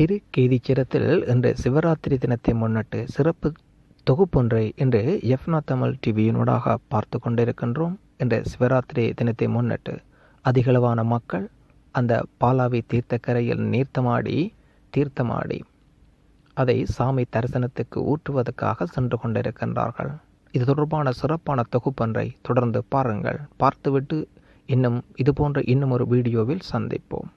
திருக்கேதீச்சரத்தில் இன்று சிவராத்திரி தினத்தை முன்னிட்டு சிறப்பு தொகுப்பொன்றை இன்று எஃப்னா தமிழ் டிவியினூடாக பார்த்து கொண்டிருக்கின்றோம். இன்று சிவராத்திரி தினத்தை முன்னிட்டு அதிகளவான மக்கள் அந்த பாலாவி தீர்த்தக்கரையில் நீர்த்தமாடி தீர்த்தமாடி அதை சாமி தரிசனத்துக்கு ஊற்றுவதற்காக சென்று கொண்டிருக்கின்றார்கள். இது தொடர்பான சிறப்பான தொகுப்பொன்றை தொடர்ந்து பாருங்கள். பார்த்துவிட்டு இன்னும் இது போன்ற இன்னும் ஒரு வீடியோவில் சந்திப்போம்.